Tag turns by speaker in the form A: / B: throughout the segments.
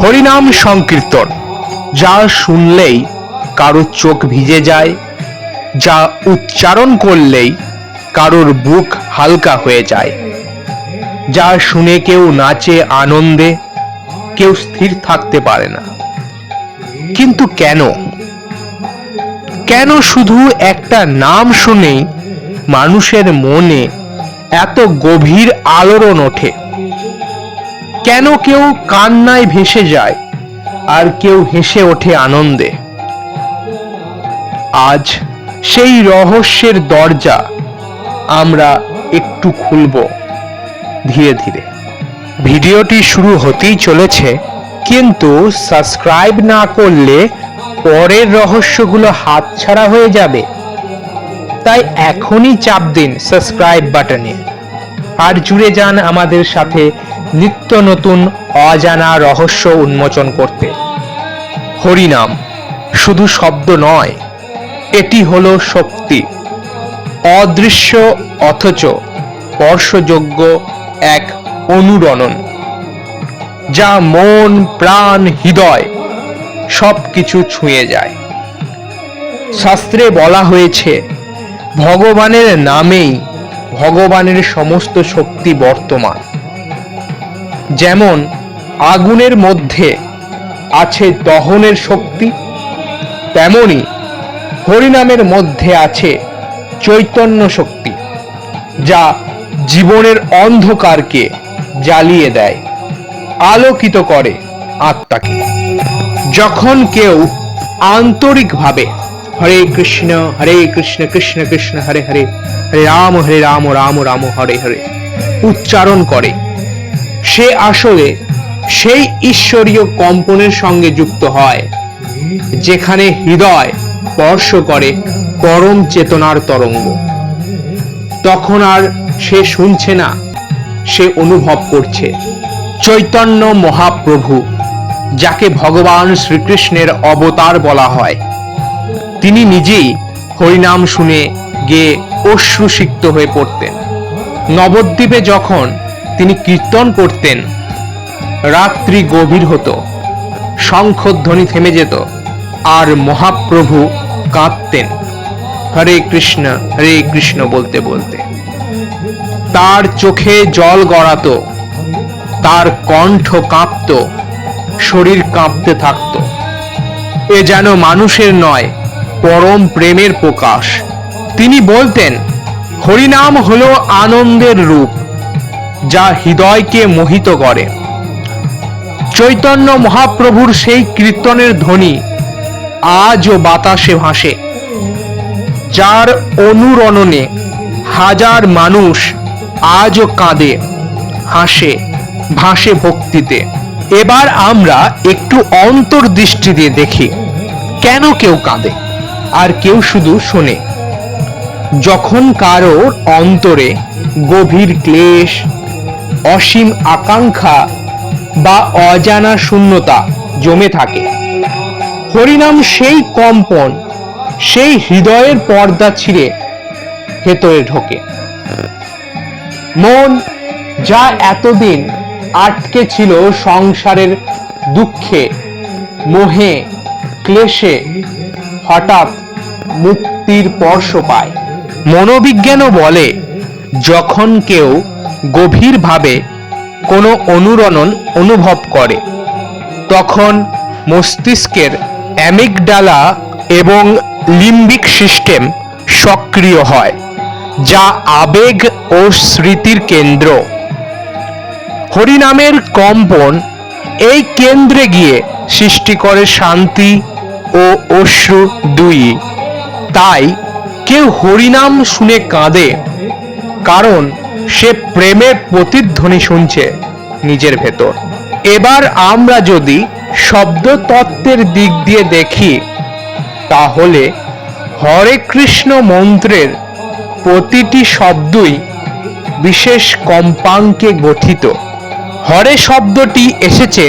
A: হরিনাম সংকীর্তন যা শুনলেই কারোর চোখ ভিজে যায় যা উচ্চারণ করলেই কারোর বুক হালকা হয়ে যায় যা শুনে কেউ নাচে আনন্দে কেউ স্থির থাকতে পারে না কিন্তু কেন কেন শুধু একটা নাম শুনেই মানুষের মনে এত গভীর আলোড়ন ওঠে কেন কেউ কান্নায় ভেসে যায় আর কেউ হেসে ওঠে আনন্দে আজ সেই রহস্যের দরজা আমরা একটু খুলব ধীরে ধীরে ভিডিওটি শুরু হতেই চলেছে কিন্তু সাবস্ক্রাইব না করলে পরের রহস্যগুলো হাতছাড়া হয়ে যাবে তাই এখনই চাপ দিন সাবস্ক্রাইব বাটনে আর জুড়ে যান আমাদের সাথে নিত্য নতুন অজানা রহস্য উন্মোচন করতে হরিনাম শুধু শব্দ নয় এটি হল শক্তি অদৃশ্য অথচ স্পর্শযোগ্য এক অনুরণন যা মন প্রাণ হৃদয় সব কিছু ছুঁয়ে যায় শাস্ত্রে বলা হয়েছে ভগবানের নামেই ভগবানের সমস্ত শক্তি বর্তমান যেমন আগুনের মধ্যে আছে দহনের শক্তি তেমনি হরিনামের মধ্যে আছে চৈতন্য শক্তি যা জীবনের অন্ধকারকে জ্বালিয়ে দেয় আলোকিত করে আত্মাকে যখন কেউ আন্তরিকভাবে হরে কৃষ্ণ হরে কৃষ্ণ কৃষ্ণ কৃষ্ণ হরে হরে হরে রাম হরে রাম রাম রাম হরে হরে উচ্চারণ করে সে আসলে সেই ঈশ্বরীয় কম্পনের সঙ্গে যুক্ত হয় যেখানে হৃদয় স্পর্শ করে পরম চেতনার তরঙ্গ তখন আর সে শুনছে না সে অনুভব করছে চৈতন্য মহাপ্রভু যাকে ভগবান শ্রীকৃষ্ণের অবতার বলা হয় তিনি নিজেই হরিনাম শুনে গিয়ে অশ্রুসিক্ত হয়ে পড়তেন নবদ্বীপে যখন তিনি কীর্তন করতেন রাত্রি গভীর হতো শঙ্খধ্বনি থেমে যেত আর মহাপ্রভু কাঁদতেন হরে কৃষ্ণ হরে কৃষ্ণ বলতে বলতে তার চোখে জল গড়াত তার কণ্ঠ কাঁপত শরীর কাঁপতে থাকত এ যেন মানুষের নয় পরম প্রেমের প্রকাশ তিনি বলতেন হরিনাম হল আনন্দের রূপ যা হৃদয়কে মোহিত করে চৈতন্য মহাপ্রভুর সেই কীর্তনের ধ্বনি আজও বাতাসে ভাসে যার অনুরণনে হাজার মানুষ আজও কাঁদে হাসে ভাসে ভক্তিতে এবার আমরা একটু অন্তর্দৃষ্টি দিয়ে দেখি কেন কেউ কাঁদে আর কেউ শুধু শোনে যখন কারোর অন্তরে গভীর ক্লেশ অসীম আকাঙ্ক্ষা বা অজানা শূন্যতা জমে থাকে হরিনাম সেই কম্পন সেই হৃদয়ের পর্দা ছিঁড়ে ভেতরে ঢোকে মন যা এতদিন আটকে ছিল সংসারের দুঃখে মোহে ক্লেশে হঠাৎ মুক্তির স্পর্শ পায় মনোবিজ্ঞানও বলে যখন কেউ গভীরভাবে কোনো অনুরণন অনুভব করে তখন মস্তিষ্কের অ্যামিগডালা এবং লিম্বিক সিস্টেম সক্রিয় হয় যা আবেগ ও স্মৃতির কেন্দ্র হরিনামের কম্পন এই কেন্দ্রে গিয়ে সৃষ্টি করে শান্তি ও অশ্রু দুই তাই কেউ হরিনাম শুনে কাঁদে কারণ সে প্রেমের প্রতিধ্বনি শুনছে নিজের ভেতর এবার আমরা যদি শব্দতত্ত্বের দিক দিয়ে দেখি তাহলে হরে কৃষ্ণ মন্ত্রের প্রতিটি শব্দই বিশেষ কম্পাঙ্কে গঠিত হরে শব্দটি এসেছে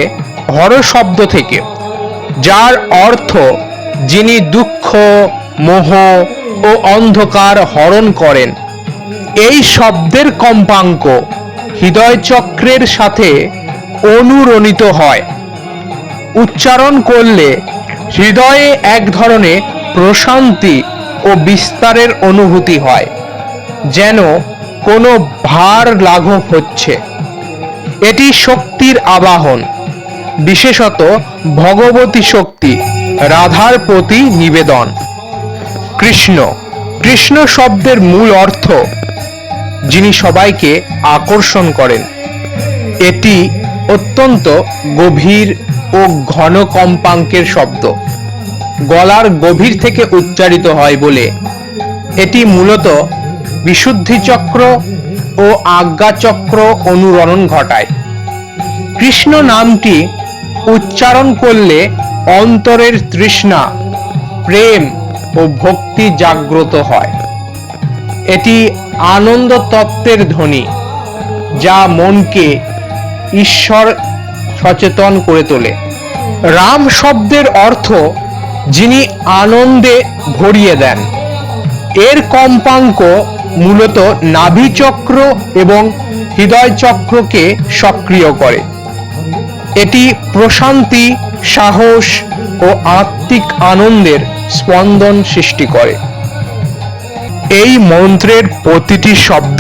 A: হর শব্দ থেকে যার অর্থ যিনি দুঃখ মোহ ও অন্ধকার হরণ করেন এই শব্দের কম্পাঙ্ক হৃদয়চক্রের সাথে অনুরণিত হয় উচ্চারণ করলে হৃদয়ে এক ধরনের প্রশান্তি ও বিস্তারের অনুভূতি হয় যেন কোনো ভার লাঘব হচ্ছে এটি শক্তির আবাহন বিশেষত ভগবতী শক্তি রাধার প্রতি নিবেদন কৃষ্ণ কৃষ্ণ শব্দের মূল অর্থ যিনি সবাইকে আকর্ষণ করেন এটি অত্যন্ত গভীর ও ঘন কম্পাঙ্কের শব্দ গলার গভীর থেকে উচ্চারিত হয় বলে এটি মূলত বিশুদ্ধি চক্র ও আজ্ঞাচক্র অনুরণন ঘটায় কৃষ্ণ নামটি উচ্চারণ করলে অন্তরের তৃষ্ণা প্রেম ও ভক্তি জাগ্রত হয় এটি আনন্দ তত্ত্বের ধ্বনি যা মনকে ঈশ্বর সচেতন করে তোলে রাম শব্দের অর্থ যিনি আনন্দে ভরিয়ে দেন এর কম্পাঙ্ক মূলত নাভিচক্র এবং হৃদয়চক্রকে সক্রিয় করে এটি প্রশান্তি সাহস ও আত্মিক আনন্দের স্পন্দন সৃষ্টি করে এই মন্ত্রের প্রতিটি শব্দ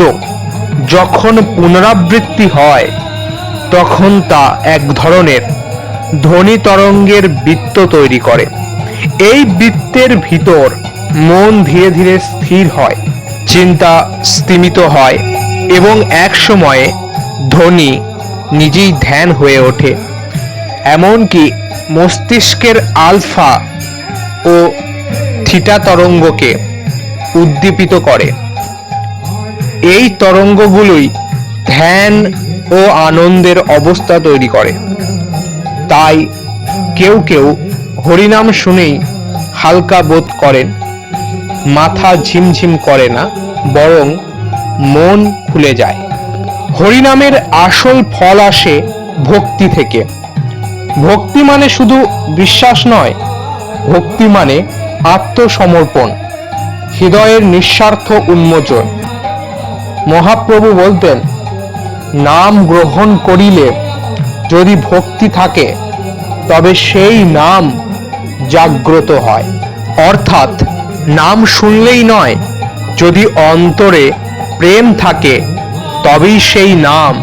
A: যখন পুনরাবৃত্তি হয় তখন তা এক ধরনের ধ্বনি তরঙ্গের বৃত্ত তৈরি করে এই বৃত্তের ভিতর মন ধীরে ধীরে স্থির হয় চিন্তা স্তিমিত হয় এবং এক সময়ে ধ্বনি নিজেই ধ্যান হয়ে ওঠে এমনকি মস্তিষ্কের আলফা থিটা তরঙ্গকে উদ্দীপিত করে এই তরঙ্গগুলোই ধ্যান ও আনন্দের অবস্থা তৈরি করে তাই কেউ কেউ হরিনাম শুনেই হালকা বোধ করেন মাথা ঝিমঝিম করে না বরং মন খুলে যায় হরিনামের আসল ফল আসে ভক্তি থেকে ভক্তি মানে শুধু বিশ্বাস নয় ভক্তি মানে আত্মসমর্পণ হৃদয়ের নিঃস্বার্থ উন্মোচন মহাপ্রভু বলতেন নাম গ্রহণ করিলে যদি ভক্তি থাকে তবে সেই নাম জাগ্রত হয় অর্থাৎ নাম শুনলেই নয় যদি অন্তরে প্রেম থাকে তবেই সেই নাম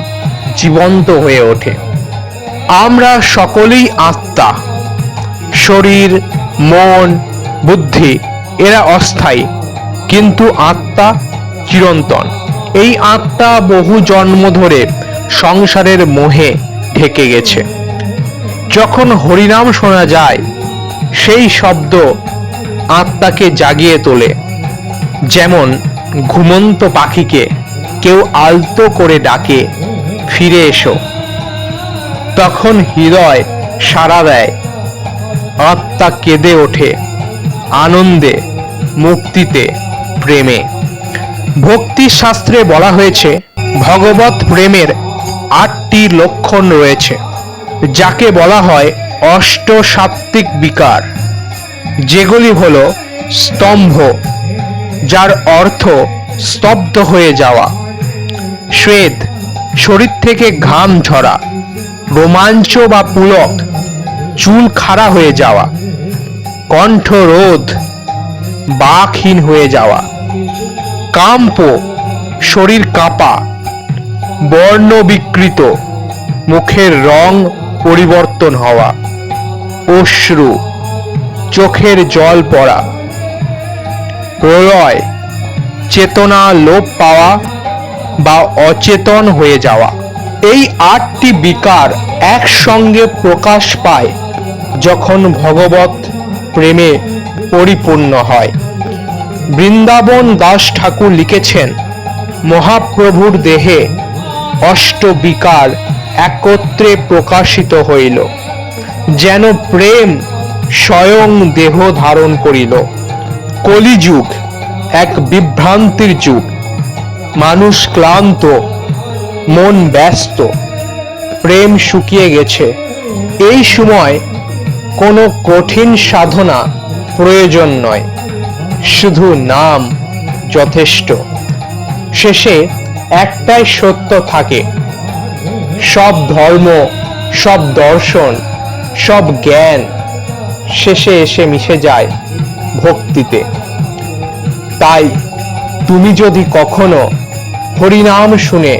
A: জীবন্ত হয়ে ওঠে আমরা সকলেই আত্মা শরীর মন বুদ্ধি এরা অস্থায়ী কিন্তু আত্মা চিরন্তন এই আত্মা বহু জন্ম ধরে সংসারের মোহে ঢেকে গেছে যখন হরিনাম শোনা যায় সেই শব্দ আত্মাকে জাগিয়ে তোলে যেমন ঘুমন্ত পাখিকে কেউ আলতো করে ডাকে ফিরে এসো তখন হৃদয় সাড়া দেয় আত্মা কেঁদে ওঠে আনন্দে মুক্তিতে প্রেমে ভক্তি শাস্ত্রে বলা হয়েছে ভগবত প্রেমের আটটি লক্ষণ রয়েছে যাকে বলা হয় অষ্ট সাত্ত্বিক বিকার যেগুলি হল স্তম্ভ যার অর্থ স্তব্ধ হয়ে যাওয়া শ্বেত শরীর থেকে ঘাম ঝরা রোমাঞ্চ বা পুলক চুল খাড়া হয়ে যাওয়া কণ্ঠরোধ বাকহীন হয়ে যাওয়া কাম্প শরীর কাঁপা বর্ণ বিকৃত মুখের রং পরিবর্তন হওয়া অশ্রু চোখের জল পড়া প্রলয় চেতনা লোপ পাওয়া বা অচেতন হয়ে যাওয়া এই আটটি বিকার একসঙ্গে প্রকাশ পায় যখন ভগবত প্রেমে পরিপূর্ণ হয় বৃন্দাবন দাস ঠাকুর লিখেছেন মহাপ্রভুর দেহে অষ্ট বিকার একত্রে প্রকাশিত হইল যেন প্রেম স্বয়ং দেহ ধারণ করিল কলিযুগ এক বিভ্রান্তির যুগ মানুষ ক্লান্ত মন ব্যস্ত প্রেম শুকিয়ে গেছে এই সময় কোনো কঠিন সাধনা প্রয়োজন নয় শুধু নাম যথেষ্ট শেষে একটাই সত্য থাকে সব ধর্ম সব দর্শন সব জ্ঞান শেষে এসে মিশে যায় ভক্তিতে তাই তুমি যদি কখনো হরিনাম শুনে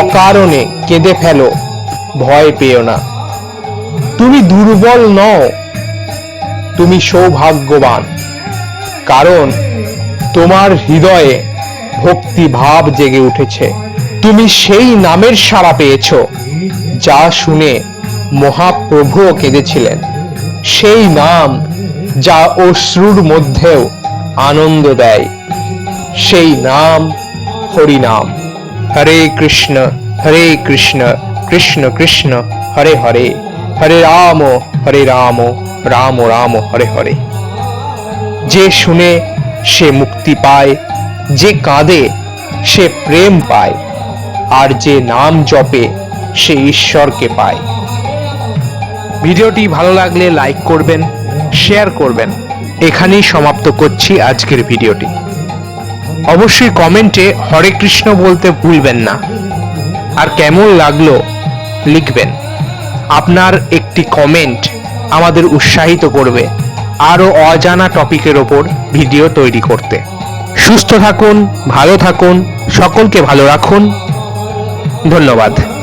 A: অকারণে কেঁদে ফেলো ভয় পেও না তুমি দুর্বল নও তুমি সৌভাগ্যবান কারণ তোমার হৃদয়ে ভক্তি ভাব জেগে উঠেছে তুমি সেই নামের সাড়া পেয়েছ যা শুনে মহাপ্রভুও কেঁদেছিলেন সেই নাম যা অশ্রুর মধ্যেও আনন্দ দেয় সেই নাম হরিনাম হরে কৃষ্ণ হরে কৃষ্ণ কৃষ্ণ কৃষ্ণ হরে হরে হরে রাম হরে রাম রাম রাম হরে হরে যে শুনে সে মুক্তি পায় যে কাঁদে সে প্রেম পায় আর যে নাম জপে সে ঈশ্বরকে পায় ভিডিওটি ভালো লাগলে লাইক করবেন শেয়ার করবেন এখানেই সমাপ্ত করছি আজকের ভিডিওটি অবশ্যই কমেন্টে হরে কৃষ্ণ বলতে ভুলবেন না আর কেমন লাগলো লিখবেন আপনার একটি কমেন্ট আমাদের উৎসাহিত করবে আরও অজানা টপিকের ওপর ভিডিও তৈরি করতে সুস্থ থাকুন ভালো থাকুন সকলকে ভালো রাখুন ধন্যবাদ